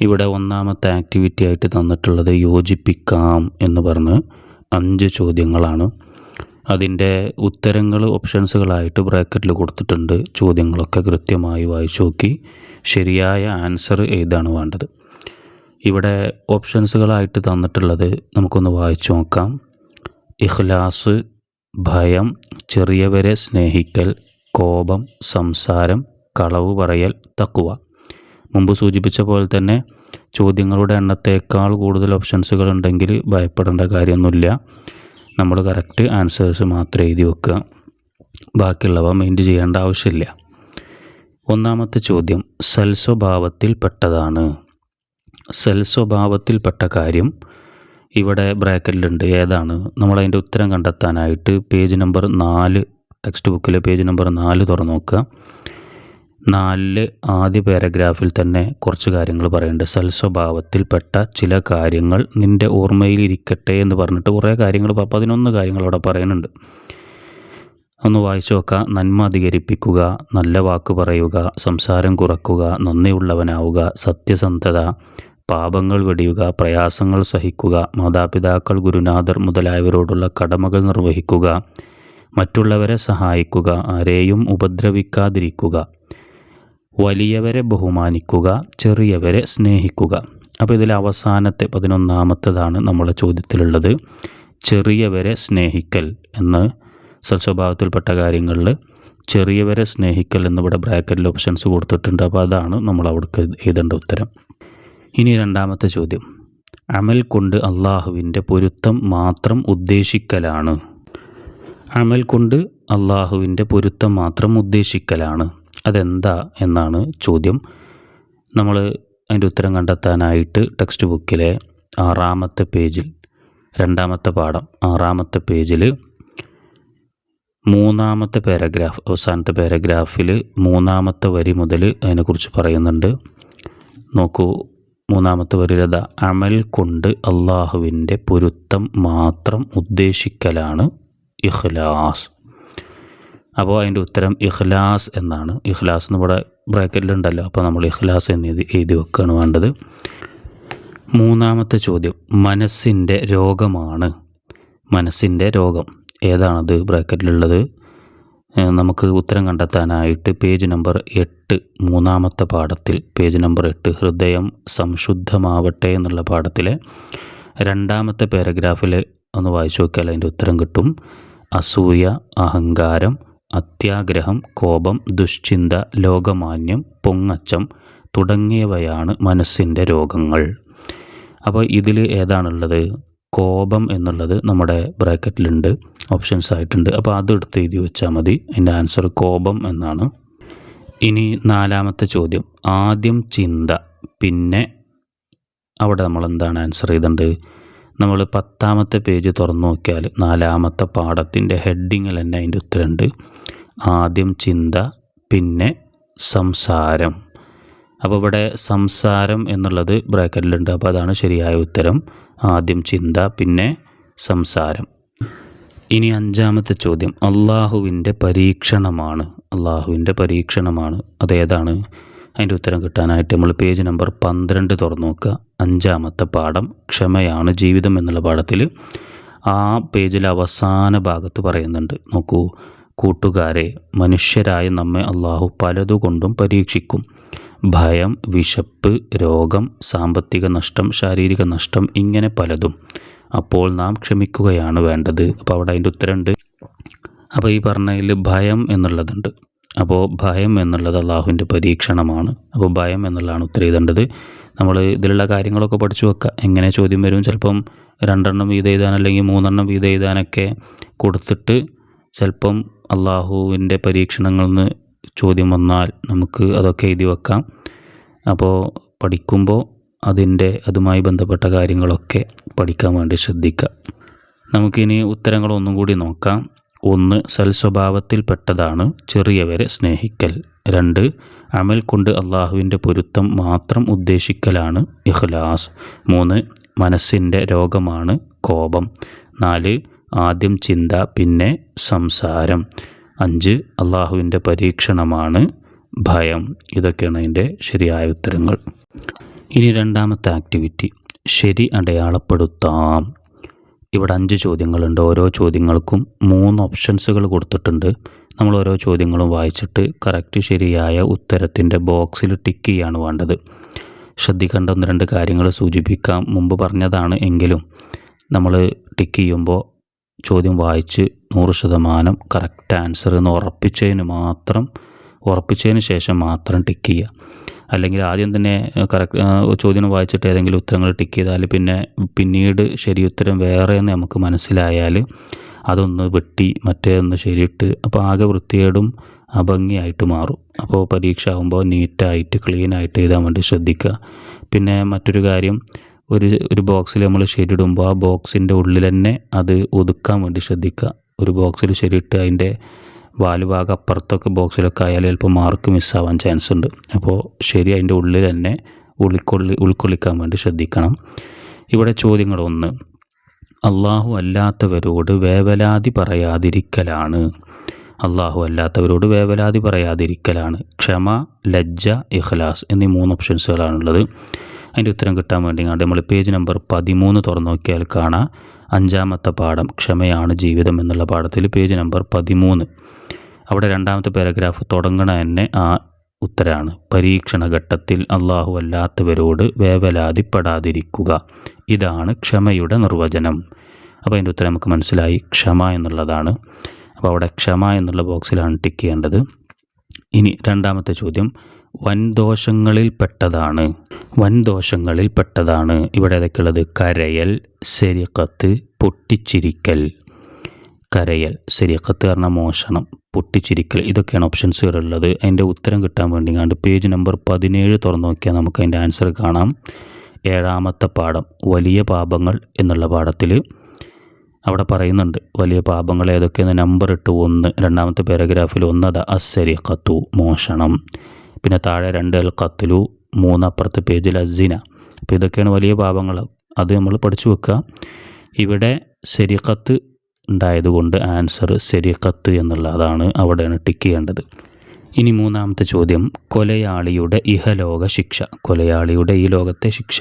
ഇവിടെ ഒന്നാമത്തെ ആക്ടിവിറ്റി ആയിട്ട് തന്നിട്ടുള്ളത് യോജിപ്പിക്കാം എന്ന് പറഞ്ഞ് അഞ്ച് ചോദ്യങ്ങളാണ്. അതിന്റെ ഉത്തരങ്ങൾ ഓപ്ഷൻസുകളായിട്ട് ബ്രാക്കറ്റിൽ കൊടുത്തിട്ടുണ്ട്. ചോദ്യങ്ങളൊക്കെ കൃത്യമായി വായിച്ചു നോക്കി. ശരിയായ ആൻസർ ഏതാണ് വേണ്ടത്? ഇവിടെ ഓപ്ഷൻസുകളായിട്ട് തന്നിട്ടുള്ളത് നമുക്കൊന്ന് വായിച്ചു നോക്കാം. ഇഖ്ലാസ് ഭയം ചെറിയവരെ സ്നേഹിക്കൽ കോപം സംസാരം കളവ് പറയൽ തക്കുവ മുമ്പ് സൂചിപ്പിച്ച പോലെ തന്നെ ചോദ്യങ്ങളുടെ എണ്ണത്തേക്കാൾ കൂടുതൽ ഓപ്ഷൻസുകൾ ഉണ്ടെങ്കിൽ ഭയപ്പെടേണ്ട കാര്യമൊന്നുമില്ല. നമ്മൾ കറക്റ്റ് ആൻസേഴ്സ് മാത്രം എഴുതി വെക്കുക. ബാക്കിയുള്ളവ മെയിന്റ് ചെയ്യേണ്ട ആവശ്യമില്ല. ഒന്നാമത്തെ ചോദ്യം സൽസ്വഭാവത്തിൽപ്പെട്ടതാണ് സൽസ്വഭാവത്തിൽപ്പെട്ട കാര്യം ഇവിടെ ബ്രാക്കറ്റിലുണ്ട്. ഏതാണ്? നമ്മളതിന്റെ ഉത്തരം കണ്ടെത്താനായിട്ട് പേജ് നമ്പർ നാല് ടെക്സ്റ്റ് ബുക്കിലെ പേജ് നമ്പർ നാല് തുറന്നു നോക്കുക. നാലിൽ ആദ്യ പാരഗ്രാഫിൽ തന്നെ കുറച്ച് കാര്യങ്ങൾ പറയുന്നുണ്ട് സൽസ്വഭാവത്തിൽപ്പെട്ട ചില കാര്യങ്ങൾ നിന്റെ ഓർമ്മയിൽ ഇരിക്കട്ടെ എന്ന് പറഞ്ഞിട്ട് കുറേ കാര്യങ്ങൾ പതിനൊന്ന് കാര്യങ്ങൾ അവിടെ പറയുന്നുണ്ട് ഒന്ന് വായിച്ചു നോക്കുക നന്മ അധികരിപ്പിക്കുക നല്ല വാക്ക് പറയുക സംസാരം കുറക്കുക നന്ദിയുള്ളവനാവുക സത്യസന്ധത പാപങ്ങൾ വെടിയുക പ്രയാസങ്ങൾ സഹിക്കുക മാതാപിതാക്കൾ ഗുരുനാഥർ മുതലായവരോടുള്ള കടമകൾ നിർവഹിക്കുക മറ്റുള്ളവരെ സഹായിക്കുക ആരെയും ഉപദ്രവിക്കാതിരിക്കുക. വലിയവരെ ബഹുമാനിക്കുക ചെറിയവരെ സ്നേഹിക്കുക. അപ്പോൾ ഇതിൽ അവസാനത്തെ പതിനൊന്നാമത്തതാണ് നമ്മളെ ചോദ്യത്തിലുള്ളത്. ചെറിയവരെ സ്നേഹിക്കൽ എന്ന് സൽസ്വഭാവത്തിൽപ്പെട്ട കാര്യങ്ങളിൽ ചെറിയവരെ സ്നേഹിക്കൽ എന്നിവിടെ ബ്രാക്കറ്റിൽ ഓപ്ഷൻസ് കൊടുത്തിട്ടുണ്ട്. അപ്പോൾ അതാണ് നമ്മൾ അവിടേക്ക് എഴുതേണ്ട ഉത്തരം. ഇനി രണ്ടാമത്തെ ചോദ്യം. അമൽ കൊണ്ട് അള്ളാഹുവിന്റെ പൊരുത്തം മാത്രം ഉദ്ദേശിക്കലാണ്. അമൽ കൊണ്ട് അള്ളാഹുവിന്റെ പൊരുത്തം മാത്രം ഉദ്ദേശിക്കലാണ്. അതെന്താ എന്നാണ് ചോദ്യം. നമ്മൾ അതിന്റെ ഉത്തരം കണ്ടെത്താനായിട്ട് ടെക്സ്റ്റ് ബുക്കിലെ ആറാമത്തെ പേജിൽ രണ്ടാമത്തെ പാഠം ആറാമത്തെ പേജിൽ മൂന്നാമത്തെ പാരഗ്രാഫ് അവസാനത്തെ പാരഗ്രാഫിൽ മൂന്നാമത്തെ വരി മുതൽ അതിനെക്കുറിച്ച് പറയുന്നുണ്ട്. നോക്കൂ മൂന്നാമത്തെ വരിരത അമൽ കൊണ്ട് അള്ളാഹുവിന്റെ പൊരുത്തം മാത്രം ഉദ്ദേശിക്കലാണ് ഇഖ്ലാസ്. അപ്പോൾ അതിന്റെ ഉത്തരം ഇഖ്ലാസ് എന്നാണ്. ഇഖ്ലാസ് എന്ന് ഇവിടെ ബ്രാക്കറ്റിലുണ്ടല്ലോ. അപ്പോൾ നമ്മൾ ഇഖ്ലാസ് എന്ന് എഴുതി വെക്കുകയാണ് വേണ്ടത്. മൂന്നാമത്തെ ചോദ്യം. മനസ്സിന്റെ രോഗമാണ്. മനസ്സിന്റെ രോഗം. ഏതാണത് ബ്രാക്കറ്റിലുള്ളത്? നമുക്ക് ഉത്തരം കണ്ടെത്താനായിട്ട് പേജ് നമ്പർ എട്ട് മൂന്നാമത്തെ പാഠത്തിൽ പേജ് നമ്പർ എട്ട് ഹൃദയം സംശുദ്ധമാവട്ടെ എന്നുള്ള പാഠത്തിലെ രണ്ടാമത്തെ പാരഗ്രാഫിൽ ഒന്ന് വായിച്ചു നോക്കിയാൽ അതിന്റെ ഉത്തരം കിട്ടും. അസൂയ അഹങ്കാരം അത്യാഗ്രഹം കോപം ദുശ്ചിന്ത ലോകമാന്യം പൊങ്ങച്ചം തുടങ്ങിയവയാണ് മനസ്സിന്റെ രോഗങ്ങൾ. അപ്പോൾ ഇതിൽ ഏതാണുള്ളത്? കോപം എന്നുള്ളത് നമ്മുടെ ബ്രാക്കറ്റിലുണ്ട് ഓപ്ഷൻസ് ആയിട്ടുണ്ട്. അപ്പോൾ അതെടുത്ത് എഴുതി വെച്ചാൽ മതി. എന്റെ ആൻസർ കോപം എന്നാണ്. ഇനി നാലാമത്തെ ചോദ്യം. ആദ്യം ചിന്ത പിന്നെ അവിടെ നമ്മൾ എന്താണ് ആൻസർ ചെയ്തിട്ടുണ്ട് നമ്മൾ പത്താമത്തെ പേജ് തുറന്നു നോക്കിയാൽ നാലാമത്തെ പാഠത്തിന്റെ ഹെഡിങ്ങിൽ തന്നെ അതിന്റെ ഉത്തരമുണ്ട്. ആദ്യം ചിന്ത പിന്നെ സംസാരം. അപ്പോൾ ഇവിടെ സംസാരം എന്നുള്ളത് ബ്രാക്കറ്റിലുണ്ട്. അപ്പോൾ അതാണ് ശരിയായ ഉത്തരം. ആദ്യം ചിന്ത പിന്നെ സംസാരം. ഇനി അഞ്ചാമത്തെ ചോദ്യം. അള്ളാഹുവിന്റെ പരീക്ഷണമാണ്. അള്ളാഹുവിന്റെ പരീക്ഷണമാണ്. അതേതാണ് അതിന്റെ ഉത്തരം കിട്ടാനായിട്ട് നമ്മൾ പേജ് നമ്പർ പന്ത്രണ്ട് തുറന്നു നോക്കുക. അഞ്ചാമത്തെ പാഠം ക്ഷമയാണ് ജീവിതം എന്നുള്ള പാഠത്തിൽ ആ പേജിലെ അവസാന ഭാഗത്ത് പറയുന്നുണ്ട്. നോക്കൂ. കൂട്ടുകാരെ മനുഷ്യരായ നമ്മെ അള്ളാഹു പലതുകൊണ്ടും പരീക്ഷിക്കും. ഭയം വിശപ്പ് രോഗം സാമ്പത്തിക നഷ്ടം ശാരീരിക നഷ്ടം ഇങ്ങനെ പലതും. അപ്പോൾ നാം ക്ഷമിക്കുകയാണ് വേണ്ടത്. അപ്പോൾ അവിടെ അതിന്റെ ഉത്തരമുണ്ട്. അപ്പോൾ ഈ പറഞ്ഞതിൽ ഭയം എന്നുള്ളതുണ്ട്. അപ്പോൾ ഭയം എന്നുള്ളത് അള്ളാഹുവിന്റെ പരീക്ഷണമാണ്. അപ്പോൾ ഭയം എന്നുള്ളതാണ് ഉത്തരം എഴുതേണ്ടത്. നമ്മൾ ഇതിലുള്ള കാര്യങ്ങളൊക്കെ പഠിച്ചു വെക്കുക. എങ്ങനെ ചോദ്യം വരും? ചിലപ്പം രണ്ടെണ്ണം വീതം എഴുതാൻ അല്ലെങ്കിൽ മൂന്നെണ്ണം വീതം എഴുതാനൊക്കെ കൊടുത്തിട്ട് ചിലപ്പം അള്ളാഹുവിന്റെ പരീക്ഷണങ്ങളിൽ നിന്ന് ചോദ്യം വന്നാൽ നമുക്ക് അതൊക്കെ എഴുതി വെക്കാം. അപ്പോൾ പഠിക്കുമ്പോൾ അതിന്റെ അതുമായി ബന്ധപ്പെട്ട കാര്യങ്ങളൊക്കെ പഠിക്കാൻ വേണ്ടി ശ്രദ്ധിക്കുക. നമുക്കിനി ഉത്തരങ്ങളൊന്നും കൂടി നോക്കാം. ഒന്ന് സൽസ്വഭാവത്തിൽപ്പെട്ടതാണ് ചെറിയവരെ സ്നേഹിക്കൽ. രണ്ട് അമൽ കൊണ്ട് അള്ളാഹുവിന്റെ പൊരുത്തം മാത്രം ഉദ്ദേശിക്കലാണ്. ഇഖ്ലാസ്. മൂന്ന് മനസ്സിന്റെ രോഗമാണ് കോപം. നാല് ആദ്യം ചിന്ത പിന്നെ സംസാരം. അഞ്ച് അള്ളാഹുവിന്റെ പരീക്ഷണമാണ് ഭയം. ഇതൊക്കെയാണ് അതിന്റെ ശരിയായ ഉത്തരങ്ങൾ. ഇനി രണ്ടാമത്തെ ആക്ടിവിറ്റി ശരി അടയാളപ്പെടുത്താം. ഇവിടെ അഞ്ച് ചോദ്യങ്ങളുണ്ട്. ഓരോ ചോദ്യങ്ങൾക്കും മൂന്ന് ഓപ്ഷൻസുകൾ കൊടുത്തിട്ടുണ്ട്. നമ്മൾ ഓരോ ചോദ്യങ്ങളും വായിച്ചിട്ട് കറക്റ്റ് ശരിയായ ഉത്തരത്തിന്റെ ബോക്സിൽ ടിക്ക് ചെയ്യാണ് വേണ്ടത്. ശ്രദ്ധിക്കേണ്ട ഒന്ന് രണ്ട് കാര്യങ്ങൾ സൂചിപ്പിക്കാം. മുമ്പ് പറഞ്ഞതാണ് എങ്കിലും നമ്മൾ ടിക്ക് ചെയ്യുമ്പോൾ ചോദ്യം വായിച്ച് നൂറ് ശതമാനം കറക്റ്റ് ആൻസർ എന്ന് ഉറപ്പിച്ചതിന് മാത്രം ഉറപ്പിച്ചതിന് ശേഷം മാത്രം ടിക്ക് ചെയ്യുക. അല്ലെങ്കിൽ ആദ്യം തന്നെ കറക്റ്റ് ചോദ്യം വായിച്ചിട്ട് ഏതെങ്കിലും ഉത്തരങ്ങൾ ടിക്ക് ചെയ്താൽ പിന്നെ പിന്നീട് ശരി ഉത്തരം വേറെ എന്ന് നമുക്ക് മനസ്സിലായാൽ അതൊന്ന് വെട്ടി മറ്റേ ഒന്ന് ശരിയിട്ട് അപ്പോൾ ആകെ വൃത്തികേടും അഭംഗിയായിട്ട് മാറും. അപ്പോൾ പരീക്ഷ ആകുമ്പോൾ നീറ്റായിട്ട് ക്ലീനായിട്ട് എഴുതാൻ വേണ്ടി ശ്രദ്ധിക്കുക. പിന്നെ മറ്റൊരു കാര്യം ഒരു ഒരു ബോക്സിൽ നമ്മൾ ശരിയിടുമ്പോൾ ആ ബോക്സിന്റെ ഉള്ളിൽ തന്നെ അത് ഒതുക്കാൻ വേണ്ടി ശ്രദ്ധിക്കുക. ഒരു ബോക്സിൽ ശരിയിട്ട് അതിന്റെ വാൽ ഭാഗം അപ്പുറത്തൊക്കെ ബോക്സിലൊക്കെ ആയാൽ ചിലപ്പോൾ മാർക്ക് മിസ്സാവാൻ ചാൻസ് ഉണ്ട്. അപ്പോൾ ശരി അതിന്റെ ഉള്ളിൽ തന്നെ ഉൾക്കൊള്ളി ഉൾക്കൊള്ളിക്കാൻ വേണ്ടി ശ്രദ്ധിക്കണം. ഇവിടെ ചോദ്യങ്ങൾ ഒന്ന്. അള്ളാഹു അല്ലാത്തവരോട് വേവലാതി പറയാതിരിക്കലാണ്. അള്ളാഹു അല്ലാത്തവരോട് വേവലാതി പറയാതിരിക്കലാണ്. ക്ഷമ ലജ്ജ ഇഖ്ലാസ് എന്നീ മൂന്ന് ഓപ്ഷൻസുകളാണുള്ളത് അതിന്റെ ഉത്തരം കിട്ടാൻ വേണ്ടി കണ്ട് നമ്മൾ പേജ് നമ്പർ പതിമൂന്ന് തുറന്നു നോക്കിയാൽ കാണാം. അഞ്ചാമത്തെ പാഠം ക്ഷമയാണ് ജീവിതം എന്നുള്ള പാഠത്തിൽ പേജ് നമ്പർ പതിമൂന്ന്. അവിടെ രണ്ടാമത്തെ പാരഗ്രാഫ് തുടങ്ങണ തന്നെ ആ ഉത്തരമാണ് പരീക്ഷണ ഘട്ടത്തിൽ അള്ളാഹു അല്ലാത്തവരോട് വേവലാതിപ്പെടാതിരിക്കുക. ഇതാണ് ക്ഷമയുടെ നിർവചനം. അപ്പോൾ അതിന്റെ ഉത്തരം നമുക്ക് മനസ്സിലായി. ക്ഷമ എന്നുള്ളതാണ്. അപ്പോൾ അവിടെ ക്ഷമ എന്നുള്ള ബോക്സിലാണ് ടിക്ക് ചെയ്യേണ്ടത്. ഇനി രണ്ടാമത്തെ ചോദ്യം. വൻദോഷങ്ങളിൽ പെട്ടതാണ്. വൻദോഷങ്ങളിൽ പെട്ടതാണ്. ഇവിടെ ഏതൊക്കെയുള്ളത്? കരയൽ സെരിക്കത്ത് പൊട്ടിച്ചിരിക്കൽ. കരയൽ സെരിക്കത്ത് കാരണം മോഷണം പൊട്ടിച്ചിരിക്കൽ. ഇതൊക്കെയാണ് ഓപ്ഷൻസ് ഉള്ളത് അതിന്റെ ഉത്തരം കിട്ടാൻ വേണ്ടി കണ്ട് പേജ് നമ്പർ പതിനേഴ് തുറന്നു നോക്കിയാൽ നമുക്ക് അതിന്റെ ആൻസർ കാണാം. ഏഴാമത്തെ പാഠം വലിയ പാപങ്ങൾ എന്നുള്ള പാഠത്തിൽ അവിടെ പറയുന്നുണ്ട് വലിയ പാപങ്ങൾ ഏതൊക്കെയെന്ന്? നമ്പർ ഇട്ട് ഒന്ന്. രണ്ടാമത്തെ പാരഗ്രാഫിൽ ഒന്നത് അസരി കത്തു മോഷണം. പിന്നെ താഴെ രണ്ട് അൽ കത്തിലു മൂന്ന് അപ്പുറത്തെ പേജിൽ അസീന അപ്പോൾ ഇതൊക്കെയാണ് വലിയ പാപങ്ങൾ. അത് നമ്മൾ പഠിച്ചു വെക്കുക. ഇവിടെ ശരിക്കത്ത് ഉണ്ടായതുകൊണ്ട് ആൻസർ ശരിക്കത്ത് എന്നുള്ളതാണ് അവിടെയാണ് ടിക്ക് ചെയ്യേണ്ടത്. ഇനി മൂന്നാമത്തെ ചോദ്യം. കൊലയാളിയുടെ ഇഹലോക ശിക്ഷ. കൊലയാളിയുടെ ഈ ലോകത്തെ ശിക്ഷ.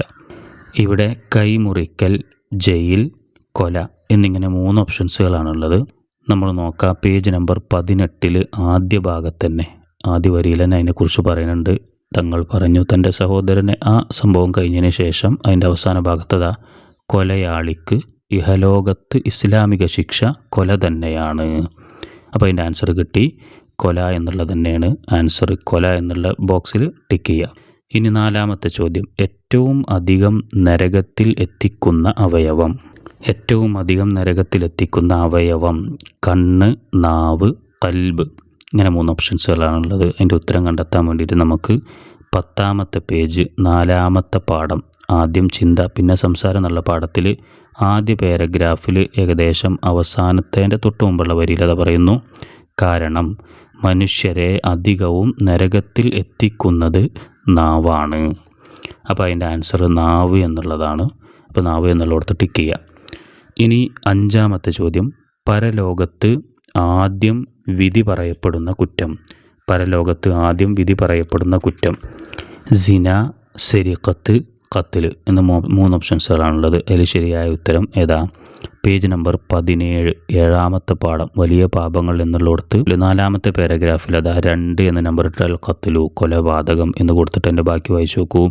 ഇവിടെ കൈമുറിക്കൽ ജയിൽ കൊല എന്നിങ്ങനെ മൂന്ന് ഓപ്ഷൻസുകളാണുള്ളത് നമ്മൾ നോക്കാം. പേജ് നമ്പർ പതിനെട്ടിൽ ആദ്യ ഭാഗത്ത് തന്നെ ആദ്യ വരിയിൽ തന്നെ അതിനെക്കുറിച്ച് പറയുന്നുണ്ട്. തങ്ങൾ പറഞ്ഞു തന്റെ സഹോദരനെ ആ സംഭവം കഴിഞ്ഞതിന് ശേഷം അതിന്റെ അവസാന ഭാഗത്തതാ കൊലയാളിക്ക് ഇഹലോകത്ത് ഇസ്ലാമിക ശിക്ഷ കൊല തന്നെയാണ്. അപ്പോൾ അതിന്റെ ആൻസർ കിട്ടി കൊല എന്നുള്ളത് തന്നെയാണ്. ആൻസർ കൊല എന്നുള്ള ബോക്സിൽ ടിക്ക് ചെയ്യുക. ഇനി നാലാമത്തെ ചോദ്യം ഏറ്റവും അധികം നരകത്തിൽ എത്തിക്കുന്ന അവയവം? ഏറ്റവും അധികം നരകത്തിൽ നരകത്തിലെത്തിക്കുന്ന അവയവം കണ്ണ് നാവ് കൽബ്. ഇങ്ങനെ മൂന്ന് ഓപ്ഷൻസുകളാണുള്ളത് അതിന്റെ ഉത്തരം കണ്ടെത്താൻ വേണ്ടിയിട്ട് നമുക്ക് പത്താമത്തെ പേജ് നാലാമത്തെ പാഠം ആദ്യം ചിന്ത പിന്നെ സംസാരം എന്നുള്ള പാഠത്തിൽ ആദ്യ പാരഗ്രാഫിൽ ഏകദേശം അവസാനത്തേന്റെ തൊട്ട് മുമ്പുള്ള വരിയിൽ അത് പറയുന്നു. കാരണം മനുഷ്യരെ അധികവും നരകത്തിൽ എത്തിക്കുന്നത് നാവാണ്. അപ്പോൾ അതിന്റെ ആൻസർ നാവ് എന്നുള്ളതാണ്. അപ്പോൾ നാവ് എന്നുള്ളിടത്ത് ടിക്ക് ചെയ്യുക. ഇനി അഞ്ചാമത്തെ ചോദ്യം. പരലോകത്ത് ആദ്യം വിധി പറയപ്പെടുന്ന കുറ്റം. പരലോകത്ത് ആദ്യം വിധി പറയപ്പെടുന്ന കുറ്റം. സിന സെരിക്കത്ത് കത്തിൽ എന്ന മൂന്ന് ഓപ്ഷൻസുകളാണുള്ളത്. അതിൽ ശരിയായ ഉത്തരം ഏതാ? പേജ് നമ്പർ പതിനേഴ് ഏഴാമത്തെ പാഠം വലിയ പാപങ്ങൾ എന്നുള്ളടത്ത്. നാലാമത്തെ പാരഗ്രാഫിൽ അതാ രണ്ട് എന്ന നമ്പർ ഇട്ടാൽ കത്തിലു കൊലപാതകം എന്ന് കൊടുത്തിട്ട് എന്റെ ബാക്കി വായിച്ചു നോക്കൂ.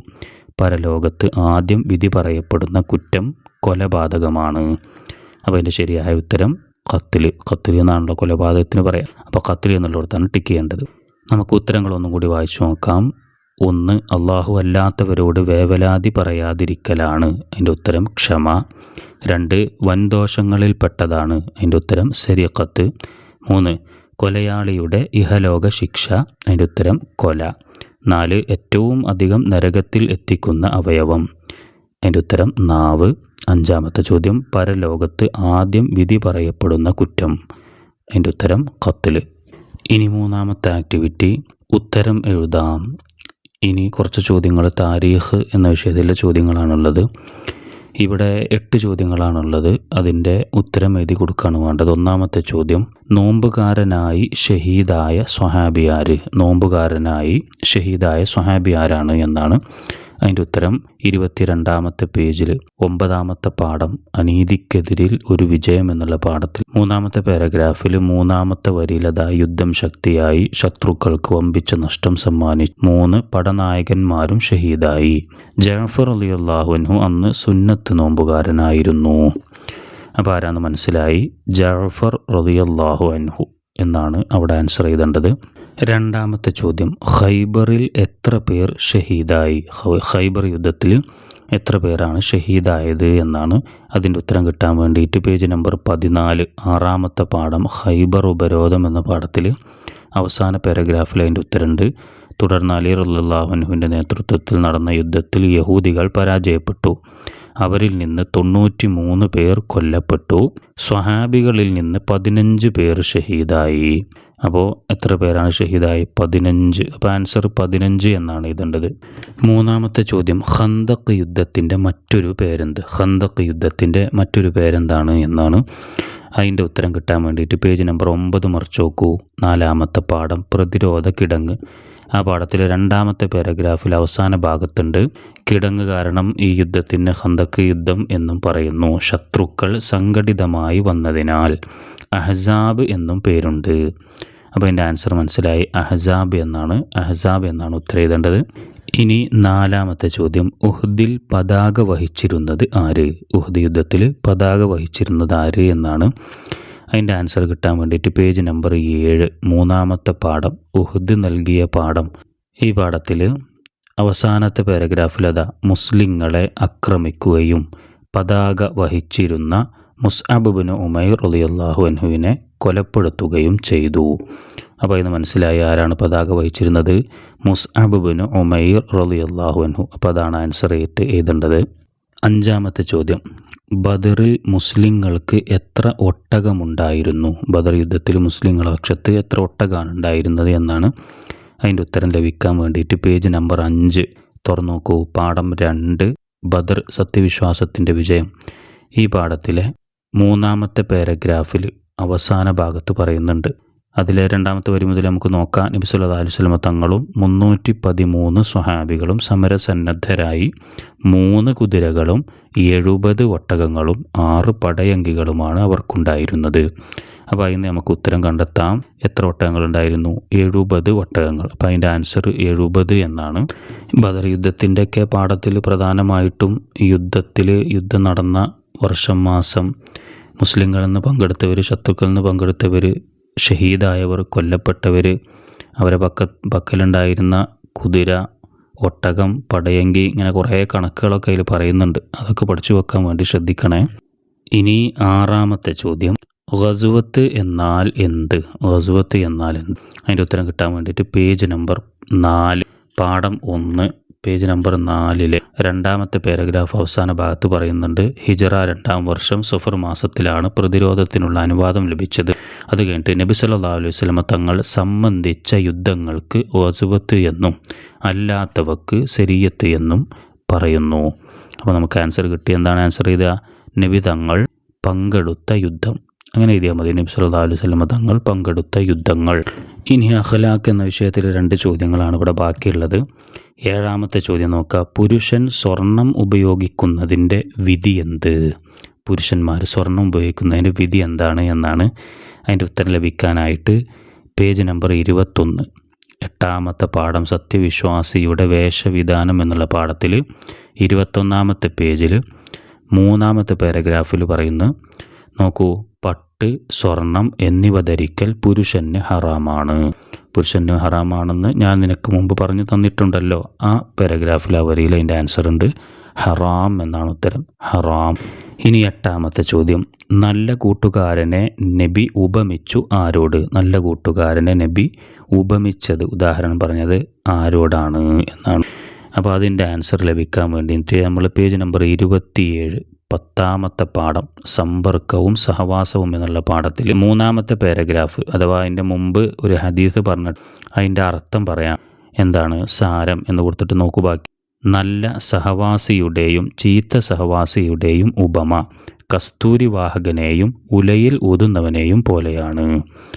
പരലോകത്ത് ആദ്യം വിധി പറയപ്പെടുന്ന കുറ്റം കൊലപാതകമാണ്. അപ്പോൾ അതിന്റെ ശരിയായ ഉത്തരം കത്തിൽ കത്തിൽ എന്നാണല്ലോ കൊലപാതകത്തിന് പറയാം. അപ്പോൾ കത്തിൽ എന്നുള്ളിടത്താണ് ടിക്ക് ചെയ്യേണ്ടത്. നമുക്ക് ഉത്തരങ്ങളൊന്നും കൂടി വായിച്ചു നോക്കാം. ഒന്ന് അള്ളാഹു അല്ലാത്തവരോട് വേവലാതി പറയാതിരിക്കലാണ്. അതിന്റെ ഉത്തരം ക്ഷമ. രണ്ട് വൻദോഷങ്ങളിൽപ്പെട്ടതാണ്. അതിന്റെ ഉത്തരം ശരിയക്കത്ത് മൂന്ന് കൊലയാളിയുടെ ഇഹലോക ശിക്ഷ. അതിന്റെ ഉത്തരം കൊല. നാല് ഏറ്റവും അധികം നരകത്തിൽ എത്തിക്കുന്ന അവയവം. അതിന്റെ ഉത്തരം നാവ്. അഞ്ചാമത്തെ ചോദ്യം പരലോകത്ത് ആദ്യം വിധി പറയപ്പെടുന്ന കുറ്റം. അതിന്റെ ഉത്തരം കത്തിൽ ഇനി മൂന്നാമത്തെ ആക്ടിവിറ്റി ഉത്തരം എഴുതാം. ഇനി കുറച്ച് ചോദ്യങ്ങൾ താരീഖ് എന്ന വിഷയത്തിലെ ചോദ്യങ്ങളാണുള്ളത്. ഇവിടെ എട്ട് ചോദ്യങ്ങളാണുള്ളത്. അതിന്റെ ഉത്തരം എഴുതി കൊടുക്കുകയാണ് വേണ്ടത്. ഒന്നാമത്തെ ചോദ്യം നോമ്പുകാരനായി ഷഹീദായ സ്വഹാബിയാർ നോമ്പുകാരനായി ഷഹീദായ സ്വഹാബിയാരാണ് എന്നാണ്. അതിന്റെ ഉത്തരം ഇരുപത്തിരണ്ടാമത്തെ പേജിൽ ഒമ്പതാമത്തെ പാഠം അനീതിക്കെതിരിൽ ഒരു വിജയം എന്നുള്ള പാഠത്തിൽ. മൂന്നാമത്തെ പാരഗ്രാഫിൽ മൂന്നാമത്തെ വരിയിലതാ യുദ്ധം ശക്തിയായി ശത്രുക്കൾക്ക് വമ്പിച്ച നഷ്ടം സമ്മാനിച്ചു മൂന്ന് പടനായകന്മാരും ഷഹീദായി. ജാഫർ അലി അള്ളാഹുവിനു അന്ന് സുന്നത്ത് നോമ്പുകാരനായിരുന്നു. അപ്പോൾ ആരാന്ന് മനസ്സിലായി? ജാഫർ റളിയല്ലാഹു അൻഹു എന്നാണ് അവിടെ ആൻസർ ചെയ്തേണ്ടത്. രണ്ടാമത്തെ ചോദ്യം. ഖൈബറിൽ എത്ര പേർ ഷഹീദായി? ഖൈബർ യുദ്ധത്തിൽ എത്ര പേരാണ് ഷഹീദായത് എന്നാണ് അതിന്റെ ഉത്തരം കിട്ടാൻ വേണ്ടിയിട്ട് പേജ് നമ്പർ പതിനാല് ആറാമത്തെ പാഠം ഖൈബർ ഉപരോധം എന്ന പാഠത്തിൽ അവസാന പാരഗ്രാഫിൽ അതിന്റെ ഉത്തരമുണ്ട്. തുടർന്ന് അലി റല്ലാഹുനുവിന്റെ നേതൃത്വത്തിൽ നടന്ന യുദ്ധത്തിൽ യഹൂദികൾ പരാജയപ്പെട്ടു. അവരിൽ നിന്ന് തൊണ്ണൂറ്റി മൂന്ന് പേർ കൊല്ലപ്പെട്ടു. സ്വഹാബികളിൽ നിന്ന് പതിനഞ്ച് പേർ ഷഹീദായി. അപ്പോൾ എത്ര പേരാണ് ഷഹീദായി? പതിനഞ്ച്. അപ്പോൾ ആൻസർ പതിനഞ്ച് എന്നാണ് എഴുതേണ്ടത്. മൂന്നാമത്തെ ചോദ്യം ഹന്തക് യുദ്ധത്തിന്റെ മറ്റൊരു പേരെന്ത്? ഹന്തക് യുദ്ധത്തിന്റെ മറ്റൊരു പേരെന്താണ് എന്നാണ് അതിന്റെ ഉത്തരം കിട്ടാൻ വേണ്ടിയിട്ട് പേജ് നമ്പർ ഒമ്പത് മറിച്ച് നോക്കൂ. നാലാമത്തെ പാഠം പ്രതിരോധ കിടങ്ങ്. ആ പാഠത്തിലെ രണ്ടാമത്തെ പാരഗ്രാഫിൽ അവസാന ഭാഗത്തുണ്ട്. കിടങ്ങ് കാരണം ഈ യുദ്ധത്തിന് ഹന്തക്ക് യുദ്ധം എന്നും പറയുന്നു. ശത്രുക്കൾ സംഘടിതമായി വന്നതിനാൽ. അഹസാബ് എന്നും പേരുണ്ട്. അപ്പോൾ എന്റെ ആൻസർ മനസ്സിലായി. അഹസാബ് എന്നാണ്. അഹസാബ് എന്നാണ് ഉത്തരം എഴുതേണ്ടത്. ഇനി നാലാമത്തെ ചോദ്യം. ഉഹ്ദിൽ പതാക വഹിച്ചിരുന്നത് ആര്? ഉഹ്ദ് യുദ്ധത്തിൽ പതാക വഹിച്ചിരുന്നത് ആര് എന്നാണ്. അതിന്റെ ആൻസർ കിട്ടാൻ വേണ്ടിയിട്ട് പേജ് നമ്പർ ഏഴ് മൂന്നാമത്തെ പാഠം ഉഹ്ദ് നൽകിയ പാഠം. ഈ പാഠത്തിൽ അവസാനത്തെ പാരഗ്രാഫിൽ അതാ മുസ്ലിങ്ങളെ ആക്രമിക്കുകയും പതാക വഹിച്ചിരുന്ന മുസ്അബുബിന് ഉമൈർ റളിയല്ലാഹു അൻഹുവിനെ കൊലപ്പെടുത്തുകയും ചെയ്തു. അപ്പോൾ ഇന്ന് മനസ്സിലായി ആരാണ് പതാക വഹിച്ചിരുന്നത്? മുസ്അബുബിന് ഉമൈർ റളിയല്ലാഹു അൻഹു. അപ്പോൾ അതാണ് ആൻസർ ഏറ്റ് എഴുതേണ്ടത്. അഞ്ചാമത്തെ ചോദ്യം. ബദറിൽ മുസ്ലിങ്ങൾക്ക് എത്ര ഒട്ടകമുണ്ടായിരുന്നു? ബദർ യുദ്ധത്തിൽ മുസ്ലിങ്ങൾ പക്ഷത്ത് എത്ര ഒട്ടകമാണ് ഉണ്ടായിരുന്നത് എന്നാണ് അതിന്റെ ഉത്തരം ലഭിക്കാൻ വേണ്ടിയിട്ട് പേജ് നമ്പർ അഞ്ച് തുറന്നു നോക്കൂ പാഠം രണ്ട്. ബദർ സത്യവിശ്വാസത്തിന്റെ വിജയം. ഈ പാഠത്തിലെ മൂന്നാമത്തെ പാരഗ്രാഫിൽ അവസാന ഭാഗത്ത് പറയുന്നുണ്ട്. അതിലെ രണ്ടാമത്തെ വരി മുതൽ നമുക്ക് നോക്കാം. നബി സല്ലല്ലാഹു അലൈഹി വസല്ലമ തങ്ങളും മുന്നൂറ്റി പതിമൂന്ന് സ്വഹാബികളും സമരസന്നദ്ധരായി മൂന്ന് കുതിരകളും എഴുപത് ഒട്ടകങ്ങളും ആറ് പടയങ്കികളുമാണ് അവർക്കുണ്ടായിരുന്നത്. അപ്പോൾ അതിന് നമുക്ക് ഉത്തരം കണ്ടെത്താം. എത്ര ഒട്ടകങ്ങളുണ്ടായിരുന്നു എഴുപത് ഒട്ടകങ്ങൾ അപ്പോൾ അതിന്റെ ആൻസർ എഴുപത് എന്നാണ്. ബദർ യുദ്ധത്തിന്റെയൊക്കെ പാഠത്തിൽ പ്രധാനമായിട്ടും യുദ്ധത്തിൽ യുദ്ധം നടന്ന വർഷം മാസം മുസ്ലിങ്ങളിൽ നിന്ന് പങ്കെടുത്തവർ ശത്രുക്കളിൽ നിന്ന് പങ്കെടുത്തവർ ഷഹീദായവർ കൊല്ലപ്പെട്ടവർ അവരെ പക്ക പക്കലുണ്ടായിരുന്ന കുതിര ഒട്ടകം പടയങ്കി ഇങ്ങനെ കുറേ കണക്കുകളൊക്കെ അതിൽ പറയുന്നുണ്ട്. അതൊക്കെ പഠിച്ചു വെക്കാൻ വേണ്ടി ശ്രദ്ധിക്കണേ. ഇനി ആറാമത്തെ ചോദ്യം. ഗസുവത്ത് എന്നാൽ എന്ത്? ഗസുവത്ത് എന്നാൽ എന്ത്? അതിന്റെ ഉത്തരം കിട്ടാൻ വേണ്ടിയിട്ട് പേജ് നമ്പർ നാല് പാഠം ഒന്ന് പേജ് നമ്പർ നാലിലെ രണ്ടാമത്തെ പാരഗ്രാഫ് അവസാന ഭാഗത്ത് പറയുന്നുണ്ട് ഹിജറ രണ്ടാം വർഷം സഫർ മാസത്തിലാണ് പ്രതിരോധത്തിനുള്ള അനുവാദം ലഭിച്ചത്. അത് കഴിഞ്ഞിട്ട് നബി സല്ലല്ലാഹു അലൈഹി വസല്ലമ തങ്ങൾ സംബന്ധിച്ച യുദ്ധങ്ങൾക്ക് വസുവത്ത് എന്നും അല്ലാത്തവക്ക് ശരീയത്ത് എന്നും പറയുന്നു. അപ്പോൾ നമുക്ക് ആൻസർ കിട്ടി. എന്താണ് ആൻസർ ചെയ്ത? നബി തങ്ങൾ പങ്കെടുത്ത യുദ്ധം. അങ്ങനെ എഴുതിയാൽ മതി. നബി സല്ലാ അലുസല്ലമ തങ്ങൾ പങ്കെടുത്ത യുദ്ധങ്ങൾ. ഇനി അഖലാഖ് എന്ന വിഷയത്തിൽ രണ്ട് ചോദ്യങ്ങളാണ് ഇവിടെ ബാക്കിയുള്ളത്. ഏഴാമത്തെ ചോദ്യം നോക്കുക പുരുഷൻ സ്വർണം ഉപയോഗിക്കുന്നതിന്റെ വിധി എന്ത്? പുരുഷന്മാർ സ്വർണം ഉപയോഗിക്കുന്നതിന്റെ വിധി എന്താണ് എന്നാണ് അതിന്റെ ഉത്തരം ലഭിക്കാനായിട്ട് പേജ് നമ്പർ ഇരുപത്തൊന്ന്. എട്ടാമത്തെ പാഠം സത്യവിശ്വാസിയുടെ വേഷവിധാനം എന്നുള്ള പാഠത്തിൽ ഇരുപത്തൊന്നാമത്തെ പേജിൽ മൂന്നാമത്തെ പാരഗ്രാഫിൽ പറയുന്നു നോക്കൂ പട്ട് സ്വർണം എന്നിവ ധരിക്കൽ പുരുഷന് ഹറാമാണ്. പുരുഷന് ഹറാമാണെന്ന് ഞാൻ നിനക്ക് മുമ്പ് പറഞ്ഞു തന്നിട്ടുണ്ടല്ലോ. ആ പാരഗ്രാഫിൽ ആ വരിയിൽ അതിന്റെ ആൻസർ ഉണ്ട്. ഹറാം എന്നാണ് ഉത്തരം. ഹറാം. ഇനി എട്ടാമത്തെ ചോദ്യം. നല്ല കൂട്ടുകാരനെ നബി ഉപമിച്ചു ആരോട്? നല്ല കൂട്ടുകാരനെ നബി ഉപമിച്ചത്. ഉദാഹരണം പറഞ്ഞത് ആരോടാണ് എന്നാണ്. അപ്പോൾ അതിന്റെ ആൻസർ ലഭിക്കാൻ വേണ്ടിയിട്ട് നമ്മൾ പേജ് നമ്പർ ഇരുപത്തിയേഴ് പത്താമത്തെ പാഠം സമ്പർക്കവും സഹവാസവും എന്നുള്ള പാഠത്തിൽ മൂന്നാമത്തെ പാരഗ്രാഫ് അഥവാ അതിന്റെ മുമ്പ് ഒരു ഹദീസ് പറഞ്ഞിട്ട് അതിന്റെ അർത്ഥം പറയാം. എന്താണ്? സാരം എന്ന് കൊടുത്തിട്ട് നോക്കു ബാക്കി. നല്ല സഹവാസിയുടെയും ചീത്ത സഹവാസിയുടെയും ഉപമ കസ്തൂരി വാഹകനെയും ഉലയിൽ ഊതുന്നവനെയും പോലെയാണ്.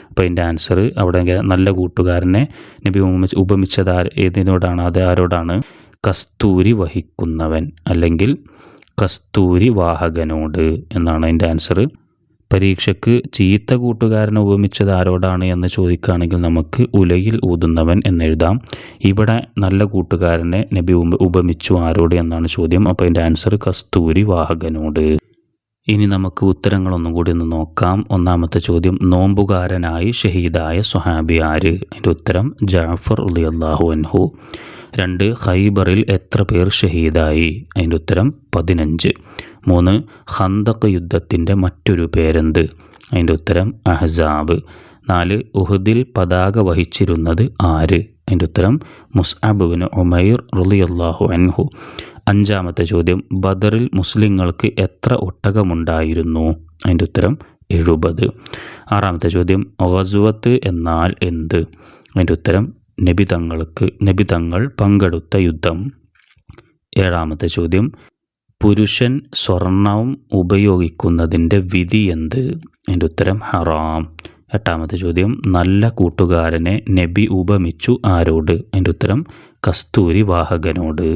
അപ്പോൾ അതിന്റെ ആൻസർ അവിടെ നല്ല കൂട്ടുകാരനെ നബി ഉപമിച്ച് ഉപമിച്ചത് ഏതിനോടാണ്? അത് ആരോടാണ്? കസ്തൂരി വഹിക്കുന്നവൻ അല്ലെങ്കിൽ കസ്തൂരി വാഹകനോട് എന്നാണ് അതിന്റെ ആൻസർ പരീക്ഷയ്ക്ക് ചീത്ത കൂട്ടുകാരനെ ഉപമിച്ചത് ആരോടാണ് എന്ന് ചോദിക്കുകയാണെങ്കിൽ നമുക്ക് ഉലയിൽ ഊതുന്നവൻ എന്നെഴുതാം. ഇവിടെ നല്ല കൂട്ടുകാരനെ നബി ഉപ- ഉപമിച്ചു ആരോട് എന്നാണ് ചോദ്യം. അപ്പോൾ അതിന്റെ ആൻസർ കസ്തൂരി വാഹകനോട്. ഇനി നമുക്ക് ഉത്തരങ്ങളൊന്നും കൂടി ഒന്ന് നോക്കാം. ഒന്നാമത്തെ ചോദ്യം നോമ്പുകാരനായി ഷഹീദായ സ്വഹാബി ആര്? അതിന്റെ ഉത്തരം ജാഫർ ഉലിയല്ലാഹു അൻഹു. രണ്ട് ഖൈബറിൽ എത്ര പേർ ഷഹീദായി? അതിന്റെ ഉത്തരം പതിനഞ്ച്. മൂന്ന് ഹന്തക് യുദ്ധത്തിന്റെ മറ്റൊരു പേരെന്ത്? അതിന്റെ ഉത്തരം അഹ്സാബ്. നാല് ഉഹദിൽ പതാക വഹിച്ചിരുന്നത് ആര്? അതിന്റെ ഉത്തരം മുസ്അബുബിന് ഉമൈർ റുലിയല്ലാഹു അൻഹു. അഞ്ചാമത്തെ ചോദ്യം ബദറിൽ മുസ്ലിങ്ങൾക്ക് എത്ര ഒട്ടകമുണ്ടായിരുന്നു? അതിന്റെ ഉത്തരം എഴുപത്. ആറാമത്തെ ചോദ്യം ഗസ്വത്ത് എന്നാൽ എന്ത്? അതിന്റെ ഉത്തരം നബിതങ്ങൾക്ക് നബിതങ്ങൾ പങ്കെടുത്ത യുദ്ധം. ഏഴാമത്തെ ചോദ്യം. പുരുഷൻ സ്വർണവും ഉപയോഗിക്കുന്നതിന്റെ വിധി എന്ത്? എന്റെ ഉത്തരം ഹറാം. എട്ടാമത്തെ ചോദ്യം. നല്ല കൂട്ടുകാരനെ നബി ഉപമിച്ചു ആരോട്? എന്റെ ഉത്തരം കസ്തൂരി വാഹകനോട്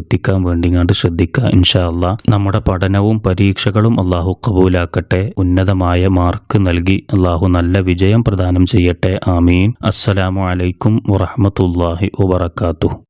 എത്തിക്കാൻ വേണ്ടി ഞാൻ ശ്രദ്ധിക്കുക. ഇൻഷാ അല്ലാ നമ്മുടെ പഠനവും പരീക്ഷകളും അള്ളാഹു കബൂലാക്കട്ടെ ഉന്നതമായ മാർക്ക് നൽകി അള്ളാഹു നല്ല വിജയം പ്രദാനം ചെയ്യട്ടെ. ആമീൻ. അസ്സലാമു അലൈക്കും വറഹമത്തല്ലാഹി വബർക്കാത്തു